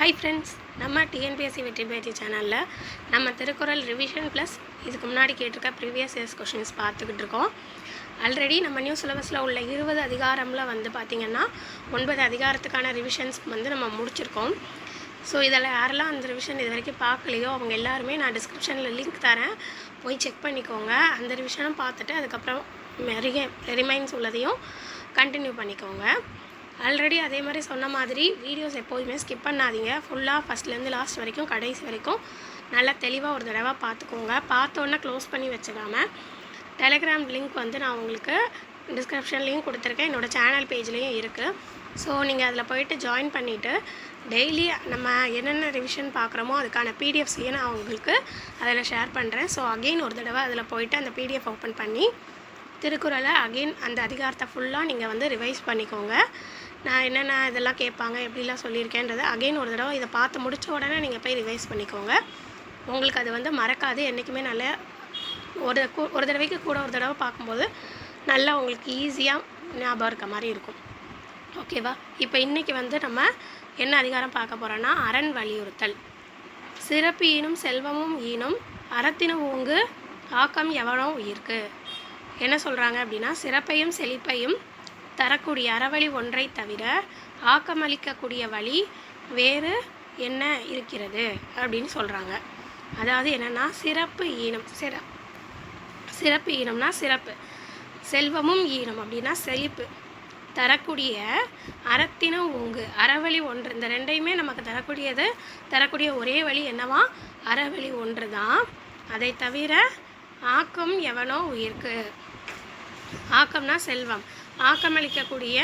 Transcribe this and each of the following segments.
Hi friends நம்ம TNPSC வெற்றி பேச்சு சேனலில் நம்ம திருக்குறள் ரிவிஷன் ப்ளஸ் இதுக்கு முன்னாடி கேட்டிருக்க ப்ரீவியஸ் இயர்ஸ் கொஷின்ஸ் பார்த்துக்கிட்டு இருக்கோம். ஆல்ரெடி நம்ம நியூ சிலபஸில் உள்ள இருபது அதிகாரமில் வந்து பார்த்திங்கன்னா ஒன்பது அதிகாரத்துக்கான ரிவிஷன்ஸ் வந்து நம்ம முடிச்சிருக்கோம். ஸோ இதில் யாரெல்லாம் அந்த ரிவிஷன் இது வரைக்கும் பார்க்கலையோ அவங்க எல்லாருமே நான் டிஸ்கிரிப்ஷனில் லிங்க் தரேன். போய் செக் பண்ணிக்கோங்க. அந்த ரிவிஷனும் பார்த்துட்டு அதுக்கப்புறம் மெரிய ரிமைன்ஸ் உள்ளதையும் கண்டினியூ பண்ணிக்கோங்க. ஆல்ரெடி அதே மாதிரி சொன்ன மாதிரி வீடியோஸ் எப்போதுமே ஸ்கிப் பண்ணாதீங்க. ஃபுல்லாக ஃபஸ்ட்லேருந்து லாஸ்ட் வரைக்கும் கடைசி வரைக்கும் நல்லா தெளிவாக ஒரு தடவை பார்த்துக்கோங்க. பார்த்தோன்னே க்ளோஸ் பண்ணி வச்சுக்காம டெலிகிராம் லிங்க் வந்து நான் உங்களுக்கு டிஸ்கிரிப்ஷன்லேயும் கொடுத்துருக்கேன். என்னோடய சேனல் பேஜ்லேயும் இருக்குது ஸோ நீங்கள் அதில் போயிட்டு ஜாயின் பண்ணிவிட்டு டெய்லி நம்ம என்னென்ன ரிவிஷன் பார்க்குறோமோ அதுக்கான பிடிஎஃப்ஸையும் நான் உங்களுக்கு அதில் ஷேர் பண்ணுறேன் ஸோ அகெயின் ஒரு தடவை அதில் போயிட்டு அந்த பிடிஎஃப் ஓப்பன் பண்ணி திருக்குறளை அகெயின் அந்த அதிகாரத்தை ஃபுல்லாக நீங்கள் வந்து ரிவைஸ் பண்ணிக்கோங்க. நான் என்னென்ன இதெல்லாம் கேட்பாங்க எப்படிலாம் சொல்லியிருக்கேன்றதை அகைன் ஒரு தடவை இதை பார்த்து முடித்த உடனே நீங்கள் போய் ரிவைஸ் பண்ணிக்கோங்க. உங்களுக்கு அது வந்து மறக்காது. என்றைக்குமே நல்ல ஒரு ஒரு தடவைக்கு கூட ஒரு தடவை பார்க்கும்போது நல்லா உங்களுக்கு ஈஸியாக ஞாபகம் இருக்க மாதிரி இருக்கும். ஓகேவா இப்போ இன்றைக்கி வந்து நம்ம என்ன அதிகாரம் பார்க்க போகிறோன்னா அரண் வலியுறுத்தல். சிறப்பு ஈனும் செல்வமும் ஈனும் அறத்தின ஊங்கு ஆக்கம் எவனோ உயிர்க்கு. என்ன சொல்கிறாங்க அப்படின்னா சிறப்பையும் செழிப்பையும் தரக்கூடிய அறவழி ஒன்றை தவிர ஆக்கமளிக்கக்கூடிய வழி வேறு என்ன இருக்கிறது? அப்படின்னு சொல்கிறாங்க அதாவது என்னென்னா சிறப்பு ஈனம் சிற சிறப்பு ஈனம்னா சிறப்பு. செல்வமும் ஈனம் அப்படின்னா செழிப்பு. தரக்கூடிய அறத்தின ஊங்கு அறவழி ஒன்று இந்த ரெண்டையுமே நமக்கு தரக்கூடியது தரக்கூடிய ஒரே வழி என்னவா? அறவழி ஒன்று தான். அதை தவிர ஆக்கம் எவனோ உயிர்க்கு. ஆக்கம்னா செல்வம். ஆக்கமளிக்கக்கூடிய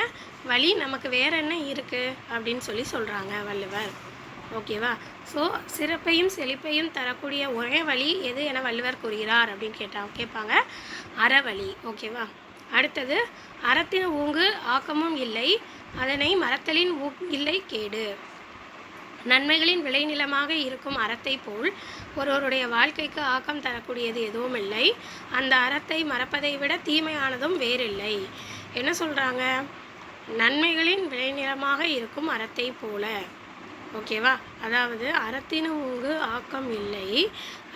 வழி நமக்கு வேறு என்ன இருக்குது அப்படின்னு சொல்லி சொல்கிறாங்க வள்ளுவர். ஓகேவா? ஸோ சிறப்பையும் செழிப்பையும் தரக்கூடிய ஒரே வழி எது என வள்ளுவர் கூறுகிறார் அப்படின்னு கேட்டால் கேட்பாங்க அறவழி. ஓகேவா? அடுத்தது அறத்தின் ஊங்கு ஆக்கமும் இல்லை அதனை மரத்தலின் ஊ இல்லை கேடு. நன்மைகளின் விளைநிலமாக இருக்கும் அறத்தை போல் ஒருவருடைய வாழ்க்கைக்கு ஆக்கம் தரக்கூடியது எதுவும் இல்லை. அந்த அறத்தை மறப்பதை விட தீமையானதும் வேறில்லை. என்ன சொல்கிறாங்க நன்மைகளின் விளைநிலமாக இருக்கும் அறத்தை போல. ஓகேவா? அதாவது அறத்தின் உங்கு ஆக்கம் இல்லை.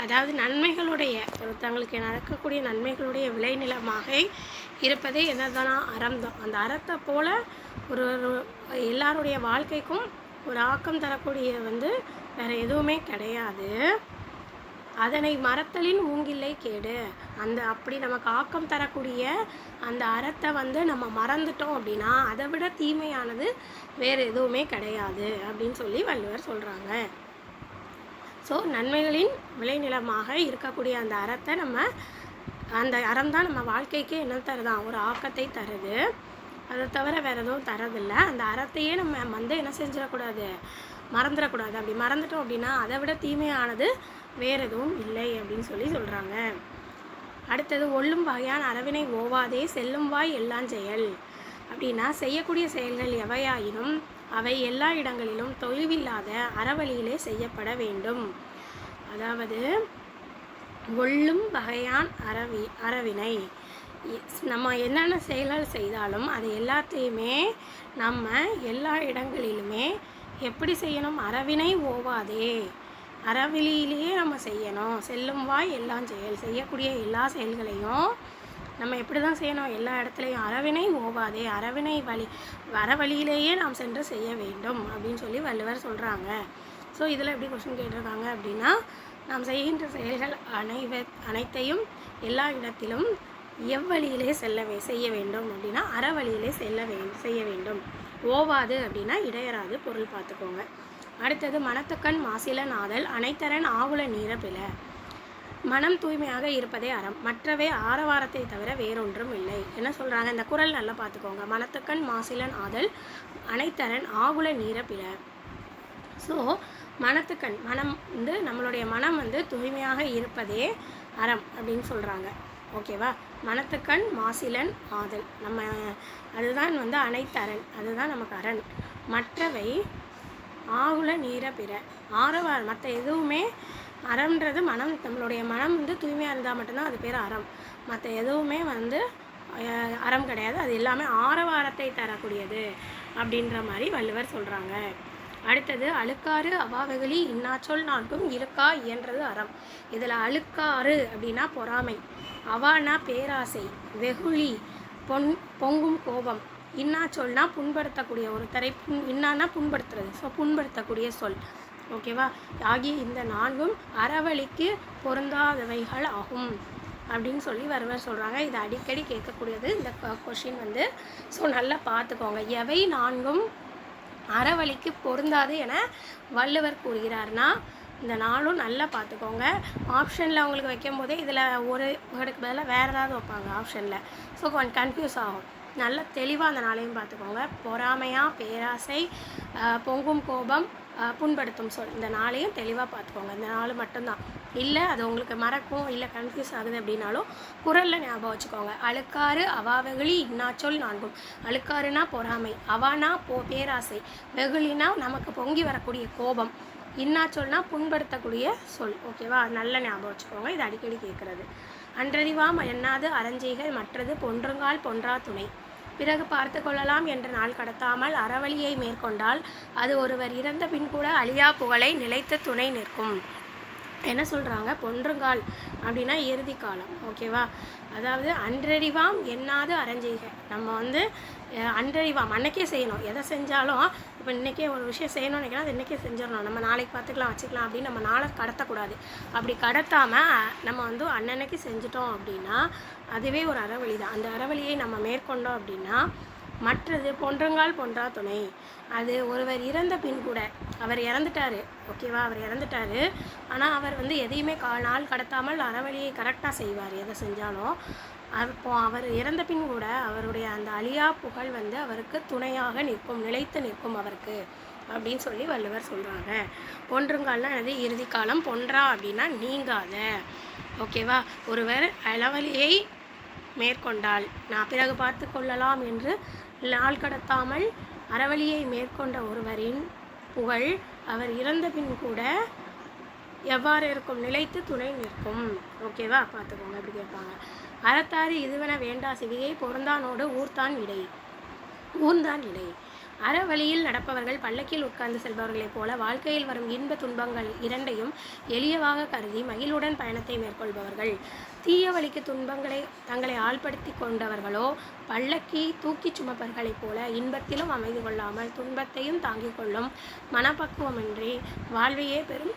அதாவது நன்மைகளுடைய ஒருத்தங்களுக்கு நடக்கக்கூடிய நன்மைகளுடைய விளைநிலமாக இருப்பதே என்னதானா அறம் தான். அந்த அறத்தை போல ஒரு ஒரு எல்லாருடைய வாழ்க்கைக்கும் ஒரு ஆக்கம் தரக்கூடிய வந்து வேறு எதுவுமே கிடையாது. அதனை மறத்தலின் ஊங்கில்லை கேடு. அந்த அப்படி நமக்கு ஆக்கம் தரக்கூடிய அந்த அறத்தை வந்து நம்ம மறந்துட்டோம் அப்படின்னா அதை விட தீமையானது வேறு எதுவுமே கிடையாது அப்படின்னு சொல்லி வள்ளுவர் சொல்கிறாங்க ஸோ நன்மைகளின் விளைநிலமாக இருக்கக்கூடிய அந்த அறத்தை நம்ம அந்த அறம் தான் நம்ம வாழ்க்கைக்கு என்ன தருதான் ஒரு ஆக்கத்தை தருது. அதை தவிர வேறு எதுவும் தரதில்லை. அந்த அறத்தையே நம்ம வந்து என்ன செஞ்சிடக்கூடாது? மறந்துடக்கூடாது. அப்படி மறந்துட்டோம் அப்படின்னா அதை விட தீமையானது வேறு எதுவும் இல்லை அப்படின்னு சொல்லி சொல்கிறாங்க அடுத்தது ஒள்ளும் வகையான் அளவினை ஓவாதே செல்லும் வாய் எல்லாம் செயல். அப்படின்னா செய்யக்கூடிய செயல்கள் எவையாயினும் அவை எல்லா இடங்களிலும் தொய்வில்லாத அறவழியிலே செய்யப்பட வேண்டும். அதாவது ஒள்ளும் வகையான் அறவி அறவினை நம்ம என்னென்ன செயல்கள் செய்தாலும் அது எல்லாத்தையுமே நம்ம எல்லா இடங்களிலுமே எப்படி செய்யணும்? அறவினை ஓவாதே. அறவெளியிலேயே நம்ம செய்யணும். செல்லும் வாய் எல்லாம் செயல். செய்யக்கூடிய எல்லா செயல்களையும் நம்ம எப்படி தான் செய்யணும்? எல்லா இடத்துலையும் அறவினை ஓவாதே. அறவினை வழி வர வழியிலேயே நாம் சென்று செய்ய வேண்டும் அப்படின்னு சொல்லி வள்ளுவர் சொல்கிறாங்க ஸோ இதில் எப்படி கொஸ்டின் கேட்டிருக்காங்க அப்படின்னா நாம் செய்கின்ற செயல்கள் அனைவ அனைத்தையும் எல்லா இடத்திலும் எவ்வழியிலே செல்ல வே செய்ய வேண்டும் அப்படின்னா அறவழியிலே செல்ல வே செய்ய வேண்டும். ஓவாது அப்படின்னா இடையராது பொருள் பார்த்துக்கோங்க. அடுத்தது மனத்துக்கண் மாசில நாதல் அனைத்தரன் ஆகுல நீரபில மனம் தூய்மையாக இருப்பதே அறம். மற்றவை ஆரவாரத்தை தவிர வேறொன்றும் இல்லை. என்ன சொல்கிறாங்க இந்த குறள் நல்லா பார்த்துக்கோங்க மனத்துக்கண் மாசிலன் ஆதல் அனைத்தரன் ஆகுல நீரப்பில ஸோ மனத்துக்கண் மனம் வந்து நம்மளுடைய மனம் வந்து தூய்மையாக இருப்பதே அறம் அப்படின்னு சொல்கிறாங்க ஓகேவா மனத்துக்கண் மாசிலன் ஆதல் நம்ம அதுதான் வந்து அனைத்தரன். அதுதான் நமக்கு அரண். மற்றவை ஆகுல நீர பிற. ஆரவாரம் மற்ற எதுவுமே அறம்ன்றது மனம் நம்மளுடைய மனம் வந்து தூய்மையாக இருந்தால் மட்டும்தான் அது பேர் அறம். மற்ற எதுவுமே வந்து அறம் கிடையாது. அது எல்லாமே ஆரவாரத்தை தரக்கூடியது அப்படின்ற மாதிரி வள்ளுவர் சொல்கிறாங்க அடுத்தது அழுக்காறு அவாவெகுளி இன்னாச்சொல் நான்கும் இருக்கா இயன்றது அறம். இதில் அழுக்காறு அப்படின்னா பொறாமை. அவானா பேராசை வெகுளி பொன் பொங்கும் கோபம். இன்னா சொல்னா புண்படுத்தக்கூடிய ஒருத்தரை புண் இன்னான்னா புண்படுத்துறது. ஸோ புண்படுத்தக்கூடிய சொல். ஓகேவா ஆகிய இந்த நான்கும் அறவழிக்கு பொருந்தாதவைகள் ஆகும். அப்படின்னு சொல்லி வருவர் சொல்கிறாங்க இது அடிக்கடி கேட்கக்கூடியது இந்த கொஷின் வந்து. ஸோ நல்லா பார்த்துக்கோங்க. எவை நான்கும் அறவழிக்கு பொருந்தாது என வள்ளுவர் கூறுகிறார்னா இந்த நாளும் நல்லா பார்த்துக்கோங்க. ஆப்ஷனில் அவங்களுக்கு வைக்கும் போதே இதில் ஒரு வேர்டுக்கு பதிலாக வேறு ஏதாவது வைப்பாங்க ஆப்ஷனில் ஸோ கொஞ்சம் கன்ஃபியூஸ் ஆகும். நல்ல தெளிவாக அந்த நாளையும் பார்த்துக்கோங்க. பொறாமையாக பேராசை பொங்கும் கோபம் புண்படுத்தும் சொல். இந்த நாளையும் தெளிவாக பார்த்துக்கோங்க. இந்த நாள் மட்டும்தான். இல்லை அது உங்களுக்கு மறக்கும் இல்லை கன்ஃபியூஸ் ஆகுது அப்படின்னாலும் குரலில் ஞாபகம் வச்சுக்கோங்க. அழுக்காறு அவாவெகுளி இன்னாச்சொல் நான்கும். அழுக்காறுனா பொறாமை அவானா போ பேராசை. வெகுளினா நமக்கு பொங்கி வரக்கூடிய கோபம். இன்னா சொல்னா புண்படுத்தக்கூடிய சொல். ஓகேவா? நல்ல ஞாபகம் வச்சுக்கோங்க. இது அடிக்கடி கேட்குறது அன்றறிவாம் எண்ணாது அறஞ்செய்கள் மற்றது பொன்றுங்கால் பொன்றா துணை. பிறகு பார்த்து கொள்ளலாம் என்ற நாள் கடத்தாமல் அறவழியை மேற்கொண்டால் அது ஒருவர் இறந்த பின் கூட அழியா புகழை நிலைத்த துணை நிற்கும். என்ன சொல்கிறாங்க பொன்றுங்கால் அப்படின்னா இறுதி காலம். ஓகேவா அதாவது அன்றறிவாம் எண்ணாது அறஞ்செய்க. நம்ம வந்து அன்றறிவாம் அன்னைக்கே செய்யணும். எதை செஞ்சாலும் இப்போ இன்றைக்கே ஒரு விஷயம் செய்யணும்னு நினைக்கிறோம் அது இன்றைக்கே செஞ்சிடணும். நம்ம நாளைக்கு பார்த்துக்கலாம் வச்சுக்கலாம் அப்படின்னு நம்ம நாளை கடத்தக்கூடாது. அப்படி கடத்தாமல் நம்ம வந்து அன்னன்னைக்கு செஞ்சுட்டோம் அப்படின்னா அதுவே ஒரு அறவழி தான் அந்த அறவழியை நம்ம மேற்கொண்டோம் அப்படின்னா மற்றது பொன்றங்கால் பொன்றா துணை. அது ஒருவர் இறந்த பின் கூட அவர் இறந்துட்டாரு. ஓகேவா அவர் இறந்துட்டாரு. ஆனால் அவர் வந்து எதையுமே கா நாள் கடத்தாமல் அறவழியை கரெக்டாக செய்வார். எதை செஞ்சாலும். அப்போ அவர் இறந்த பின் கூட அவருடைய அந்த அழியா புகழ் வந்து அவருக்கு துணையாக நிற்கும் நிலைத்து நிற்கும் அவருக்கு அப்படின்னு சொல்லி வள்ளுவர் சொல்கிறாங்க பொன்றுங்கால்னா அது இறுதி காலம் பொன்றா அப்படின்னா நீங்காத. ஓகேவா ஒருவர் அளவலியை மேற்கொண்டால் நான் பிறகு பார்த்து கொள்ளலாம் என்று நாள் கடத்தாமல் அறவழியை மேற்கொண்ட ஒருவரின் புகழ் அவர் இறந்த பின் கூட எவ்வாறு இருக்கும்? நிலைத்து துணை நிற்கும். ஓகேவா பார்த்துக்கோங்க. அப்படி கேட்பாங்க. அறத்தாறு இதுவென வேண்டா சிவிகை பொருந்தானோடு ஊர்தான் இடை. ஊர்ந்தான் இடை. அறவழியில் நடப்பவர்கள் பல்லக்கில் உட்கார்ந்து செல்பவர்களைப் போல வாழ்க்கையில் வரும் இன்ப துன்பங்கள் இரண்டையும் எளியவாக கருதி மகிழுடன் பயணத்தை மேற்கொள்பவர்கள். தீய வழிக்கு துன்பங்களை தங்களை ஆள்படுத்தி கொண்டவர்களோ பல்லக்கி தூக்கிச் சுமப்பவர்களைப் போல இன்பத்திலும் அமைதி கொள்ளாமல் துன்பத்தையும் தாங்கிக் கொள்ளும் மனப்பக்குவமின்றி வாழ்வையே பெரும்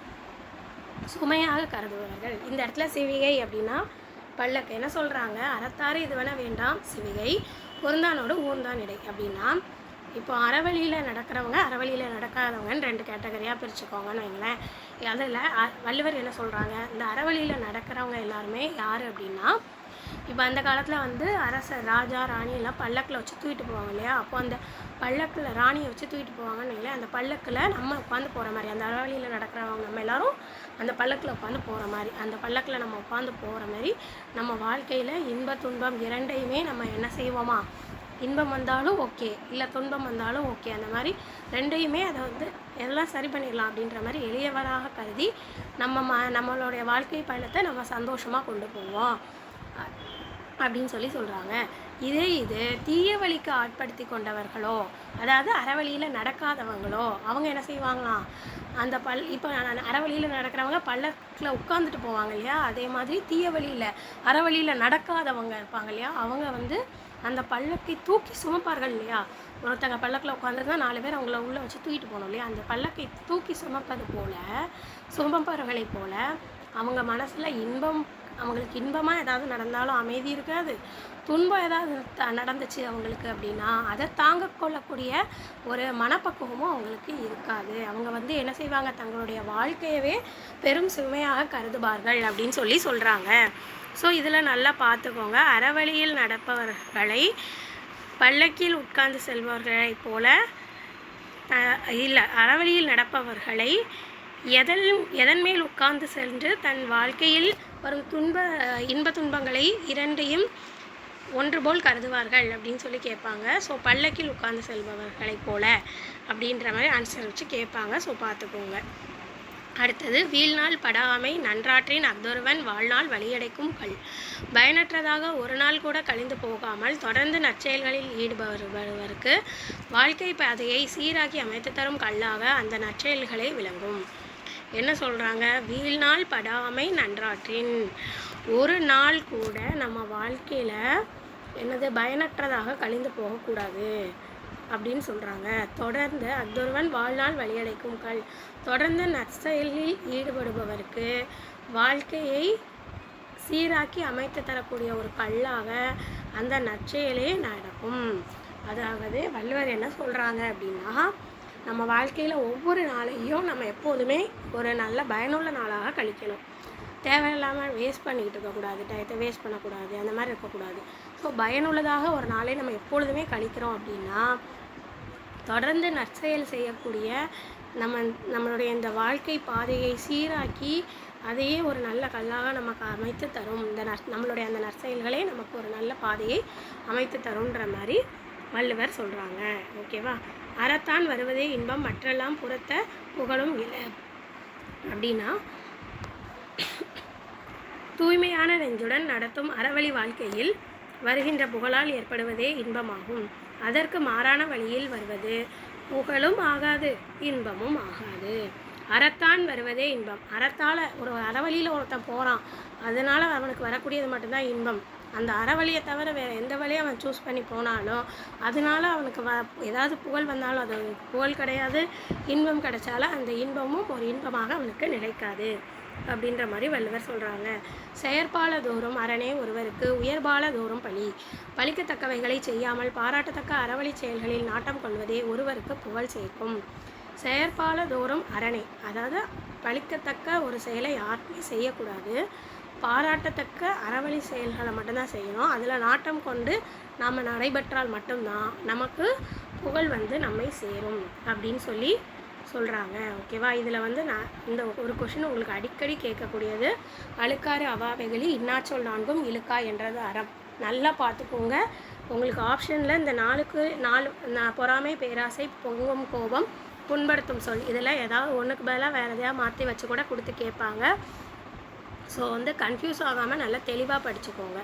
சுமையாக கருதுவார்கள் இந்த இடத்துல சிவிகை அப்படின்னா பல்லக்கு. என்ன சொல்கிறாங்க அறத்தாறு இது வேணால் வேண்டாம். சிவிகை பொருந்தானோடு ஊர்ந்தான் இடை அப்படின்னா இப்போ அறவழியில் நடக்கிறவங்க அறவழியில் நடக்காதவங்கன்னு ரெண்டு கேட்டகரியாக பிரிச்சுக்கோங்கன்னு வைங்களேன். அதில் அ- வள்ளுவர் என்ன சொல்கிறாங்க இந்த அறவழியில் நடக்கிறவங்க எல்லாருமே யார் அப்படின்னா இப்போ அந்த காலத்தில் வந்து அரசர் ராஜா ராணி எல்லாம் பல்லக்கில் வச்சு தூக்கிட்டு போவாங்க இல்லையா? அப்போ அந்த பல்லக்கில் ராணியை வச்சு தூக்கிட்டு போவாங்கன்னு இல்லையா அந்த பல்லக்கில் நம்ம உட்காந்து போகிற மாதிரி அந்த அறவழியில் நடக்கிறவங்க நம்ம எல்லாரும் அந்த பல்லக்கில் உட்காந்து போகிற மாதிரி அந்த பல்லக்கில் நம்ம உட்காந்து போகிற மாதிரி நம்ம வாழ்க்கையில் இன்ப துன்பம் இரண்டையுமே நம்ம என்ன செய்வோமா? இன்பம் வந்தாலும் ஓகே இல்லை துன்பம் வந்தாலும் ஓகே. அந்த மாதிரி ரெண்டையுமே அதை வந்து எல்லாம் சரி பண்ணிடலாம் அப்படின்ற மாதிரி எளியவராக கருதி நம்ம ம நம்மளுடைய வாழ்க்கை பயணத்தை நம்ம சந்தோஷமாக கொண்டு போவோம் அப்படின்னு சொல்லி சொல்கிறாங்க இதே இது தீய வழிக்கு ஆட்படுத்தி கொண்டவர்களோ அதாவது அறவழியில் நடக்காதவங்களோ அவங்க என்ன செய்வாங்களாம் அந்த பல் இப்போ அறவழியில் நடக்கிறவங்க பல்லக்கில் உட்காந்துட்டு போவாங்க இல்லையா? அதே மாதிரி தீய வழியில் அறவழியில் நடக்காதவங்க இருப்பாங்க இல்லையா? அவங்க வந்து அந்த பல்லக்கை தூக்கி சுமப்பார்கள் இல்லையா? ஒருத்தங்க பல்லக்கில் உட்காந்துருந்தா நாலு பேர் அவங்கள உள்ளே வச்சு தூக்கிட்டு போகணும் இல்லையா? அந்த பல்லக்கை தூக்கி சுமப்பது போல சுமப்பவர்களைப் போல அவங்க மனசில் இன்பம் அவங்களுக்கு இன்பமாக ஏதாவது நடந்தாலும் அமைதி இருக்காது. துன்பம் ஏதாவது த- நடந்துச்சு அவங்களுக்கு அப்படின்னா அதை தாங்க கொள்ளக்கூடிய ஒரு மனப்பக்குவமும் அவங்களுக்கு இருக்காது. அவங்க வந்து என்ன செய்வாங்க? தங்களுடைய வாழ்க்கையவே பெரும் சுமையாக கருதுவார்கள் அப்படின்னு சொல்லி சொல்கிறாங்க ஸோ இதில் நல்லா பார்த்துக்கோங்க. அறவழியில் நடப்பவர்களை பல்லக்கில் உட்கார்ந்து செல்பவர்களைப் போல இல்லை அறவழியில் நடப்பவர்களை எதன் எதன் மேல் உட்கார்ந்து சென்று தன் வாழ்க்கையில் வரும் துன்ப இன்ப துன்பங்களை இரண்டையும் ஒன்று போல் கருதுவார்கள் அப்படின்னு சொல்லி கேட்பாங்க. ஸோ பல்லக்கில் உட்கார்ந்து செல்பவர்களைப் போல அப்படின்ற மாதிரி ஆன்சர் வச்சு கேட்பாங்க. ஸோ பார்த்துக்கோங்க. அடுத்தது வீழ்நாள் படாமை நன்றாற்றின் அஃதொருவன் வாழ்நாள் வழியடைக்கும் கல். பயனற்றதாக ஒரு நாள் கூட கழிந்து போகாமல் தொடர்ந்து நற்செயல்களில் ஈடுபடுபவருக்கு வாழ்க்கை பாதையை சீராக்கி அமைத்து தரும் கல்லாக அந்த நற்செயல்களே விளங்கும். என்ன சொல்கிறாங்க வீழ்நாள் படாமை நன்றாற்றின். ஒரு நாள் கூட நம்ம வாழ்க்கையில் என்னது? பயனற்றதாக கழிந்து போகக்கூடாது. அப்படின்னு சொல்கிறாங்க தொடர்ந்து அத்தொருவன் வாழ்நாள் வழியடைக்கும் கல். தொடர்ந்து நற்செயலில் ஈடுபடுபவருக்கு வாழ்க்கையை சீராக்கி அமைத்து தரக்கூடிய ஒரு கல்லாக அந்த நற்செயலே நடக்கும். அதாவது வள்ளுவர் என்ன சொல்கிறாங்க அப்படின்னா நம்ம வாழ்க்கையில் ஒவ்வொரு நாளையும் நம்ம எப்போதுமே ஒரு நல்ல பயனுள்ள நாளாக கழிக்கணும். தேவையில்லாமல் வேஸ்ட் பண்ணிக்கிட்டு இருக்கக்கூடாது டயத்தை வேஸ்ட் பண்ணக்கூடாது அந்த மாதிரி இருக்கக்கூடாது. ஸோ பயனுள்ளதாக ஒரு நாளை நம்ம எப்பொழுதுமே கழிக்கிறோம் அப்படின்னா தொடர்ந்து நற்செயல் செய்யக்கூடிய நம்ம நம்மளுடைய இந்த வாழ்க்கை பாதையை சீராக்கி அதையே ஒரு நல்ல கல்லாக நமக்கு அமைத்து தரும். இந்த நற் நம்மளுடைய அந்த நற்செயல்களே நமக்கு ஒரு நல்ல பாதையை அமைத்து தரும்ன்ற மாதிரி வள்ளுவர் சொல்கிறாங்க ஓகேவா? அறத்தான் வருவதே இன்பம் மற்றெல்லாம் புறத்த புகழும் இல்லை அப்படின்னா தூய்மையான நெஞ்சுடன் நடத்தும் அறவழி வாழ்க்கையில் வருகின்ற புகழால் ஏற்படுவதே இன்பமாகும். அதற்கு மாறான வழியில் வருவது. புகழும் ஆகாது இன்பமும் ஆகாது. அறத்தான் வருவதே இன்பம். அறத்தால் ஒரு அறவழியில் ஒருத்தன் போகிறான் அதனால் அவனுக்கு வரக்கூடியது மட்டும்தான் இன்பம். அந்த அறவழியை தவிர வேறு எந்த வழியை அவன் சூஸ் பண்ணி போனாலும் அதனால அவனுக்கு வ ஏதாவது புகழ் வந்தாலும் அது புகழ் கிடையாது இன்பம் கிடைச்சாலும் அந்த இன்பமும் ஒரு இன்பமாக அவனுக்கு நிலைக்காது. அப்படின்ற மாதிரி வள்ளுவர் சொல்கிறாங்க செயற்பால தோறும் அரணே ஒருவருக்கு உயர்பால தோறும் பழி பழிக்கத்தக்கவைகளை செய்யாமல் பாராட்டத்தக்க அறவழி செயல்களில் நாட்டம் கொள்வதே ஒருவருக்கு புகழ் சேர்க்கும். செயற்பால தோறும் அரணே அதாவது பழிக்கத்தக்க ஒரு செயலை யாருமே செய்யக்கூடாது. பாராட்டத்தக்க அறவழி செயல்களை மட்டும்தான் செய்யணும். அதில் நாட்டம் கொண்டு நாம் நடைபெற்றால் மட்டும்தான் நமக்கு புகழ் வந்து நம்மை சேரும் அப்படின்னு சொல்லி சொல்கிறாங்க ஓகேவா இதில் வந்து நான் இந்த ஒரு கொஷின் உங்களுக்கு அடிக்கடி கேட்கக்கூடியது. அழுக்காறு அவாவைகளி இன்னாச்சொல் நான்கும் இழுக்கா என்றது அறம். நல்லா பார்த்துக்கோங்க. உங்களுக்கு ஆப்ஷனில் இந்த நாளுக்கு நாலு நான் பொறாமை பேராசை பொங்கும் கோபம் புண்படுத்தும் சொல் இதில் ஏதாவது ஒன்றுக்கு பதிலாக வேறு எதையாவது மாற்றி வச்சு கூட கொடுத்து கேட்பாங்க. ஸோ வந்து கன்ஃபியூஸ் ஆகாமல் நல்லா தெளிவாக படிச்சுக்கோங்க.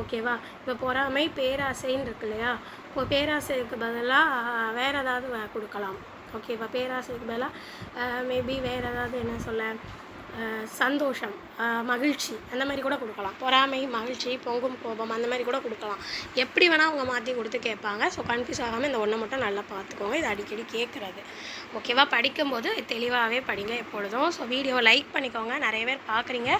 ஓகேவா இப்போ பொறாமை பேராசைன்னு இருக்கு இல்லையா? இப்போ பேராசைக்கு பதிலாக வேறு ஏதாவது கொடுக்கலாம். ஓகேவா? பேராசைக்கு பதிலாக மேபி வேறு ஏதாவது என்ன சொல்ல சந்தோஷம். மகிழ்ச்சி. அந்த மாதிரி கூட கொடுக்கலாம். பொறாமை மகிழ்ச்சி பொங்கும் கோபம் அந்த மாதிரி கூட கொடுக்கலாம். எப்படி வேணால் அவங்க மாற்றி கொடுத்து கேட்பாங்க. ஸோ கன்ஃபியூஸ் ஆகாமல் இந்த ஒன்றை மட்டும் நல்லா பார்த்துக்கோங்க. இது அடிக்கடி கேட்குறது. ஓகேவா படிக்கும்போது தெளிவாகவே படிங்க எப்பொழுதும். ஸோ வீடியோவை லைக் பண்ணிக்கோங்க. நிறைய பேர் பார்க்குறீங்க.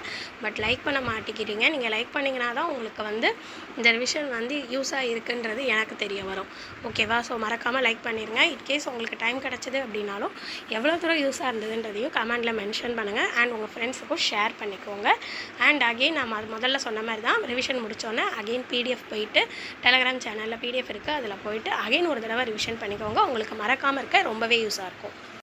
பட் லைக் பண்ண மாட்டேங்கிறீங்க நீங்கள் லைக் பண்ணிங்கன்னா தான் உங்களுக்கு வந்து இந்த ரிவிஷன் வந்து யூஸாக இருக்குன்றது எனக்கு தெரிய வரும். ஓகேவா ஸோ மறக்காமல் லைக் பண்ணிடுங்க இன்கேஸ் உங்களுக்கு டைம் கிடச்சிது அப்படின்னாலும் எவ்வளோ தூரம் யூஸாக இருந்ததுன்றதையும் கமெண்டில் மென்ஷன் பண்ணுங்கள் அண்ட் உங்கள் ஃப்ரெண்ட்ஸுக்கும் ஷேர் பண்ணிக்கோங்க. அண்ட் அகெயின் நான் அது முதல்ல சொன்ன மாதிரி தான் ரிவிஷன் முடித்தோன்னே அகெயின் பிடிஎஃப் போயிட்டு டெலகிராம் சேனலில் பிடிஎஃப் இருக்குது அதில் போயிட்டு அகைன் ஒரு தடவை ரிவிஷன் பண்ணிக்கோங்க. உங்களுக்கு மறக்காமல் இருக்க ரொம்பவே யூஸாக இருக்கும்.